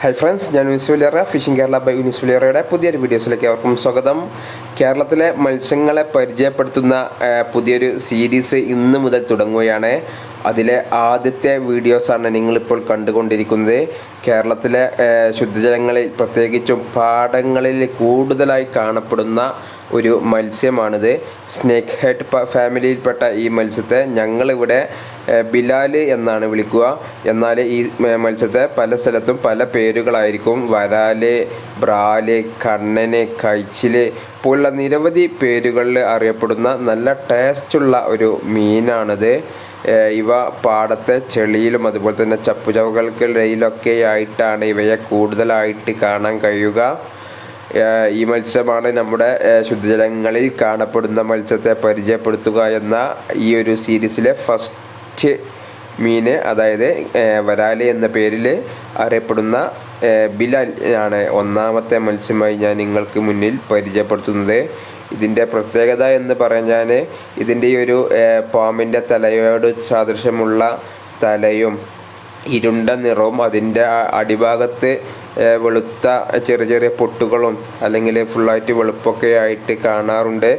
High friends ഞാൻ Younis Valiyara fishing Kerala by Younis വലിയറയുടെ പുതിയൊരു വീഡിയോസിലേക്ക് അവർക്കും സ്വാഗതം. കേരളത്തിലെ മത്സ്യങ്ങളെ പരിചയപ്പെടുത്തുന്ന പുതിയൊരു സീരീസ് ഇന്ന് മുതൽ തുടങ്ങുകയാണ്. അതിലെ ആദ്യത്തെ വീഡിയോസാണ് നിങ്ങളിപ്പോൾ കണ്ടുകൊണ്ടിരിക്കുന്നത്. കേരളത്തിലെ ശുദ്ധജലങ്ങളിൽ പ്രത്യേകിച്ചും പാടങ്ങളിൽ കൂടുതലായി കാണപ്പെടുന്ന ഒരു മത്സ്യമാണിത്. സ്നേക്ക് ഹെഡ് ഫാമിലിയിൽപ്പെട്ട ഈ മത്സ്യത്തെ ഞങ്ങളിവിടെ ബിലാൽ എന്നാണ് വിളിക്കുക. എന്നാൽ ഈ മത്സ്യത്തെ പല സ്ഥലത്തും പല പേരുകളായിരിക്കും. വരാൽ ബ്രാൽ കണ്ണന് കൈച്ചിൽ പോലുള്ള നിരവധി പേരുകളിൽ അറിയപ്പെടുന്ന നല്ല ടേസ്റ്റുള്ള ഒരു മീനാണിത്. ഇവ പാടത്തെ ചെളിയിലും അതുപോലെ തന്നെ ചപ്പുചവകൾക്കിടയിലൊക്കെ ആയിട്ടാണ് ഇവയെ കൂടുതലായിട്ട് കാണാൻ കഴിയുക. ഈ മത്സ്യമാണ് നമ്മുടെ ശുദ്ധജലങ്ങളിൽ കാണപ്പെടുന്ന മത്സ്യത്തെ പരിചയപ്പെടുത്തുക എന്ന ഈ ഒരു സീരീസിലെ ഫസ്റ്റ് മീന് അതായത് വരാലി എന്ന പേരിൽ അറിയപ്പെടുന്ന ബിലാൽ ആണ് ഒന്നാമത്തെ മത്സ്യമായി ഞാൻ നിങ്ങൾക്ക് മുന്നിൽ പരിചയപ്പെടുത്തുന്നത്. ഇതിന്റെ പ്രത്യേകത എന്ന് പറഞ്ഞാൽ ഇതിന്റെ ഒരു പാമ്പിന്റെ തലയോട് സാദൃശ്യമുള്ള തലയും ഇരുണ്ട നിറവും അതിന്റെ അടിഭാഗത്ത് വെളുത്ത ചെറിയ ചെറിയ പൊട്ടുകളും അല്ലെങ്കിൽ ഫുള്ളായിട്ട് വെളുപ്പൊക്കെ ആയിട്ട് കാണാറുണ്ട്.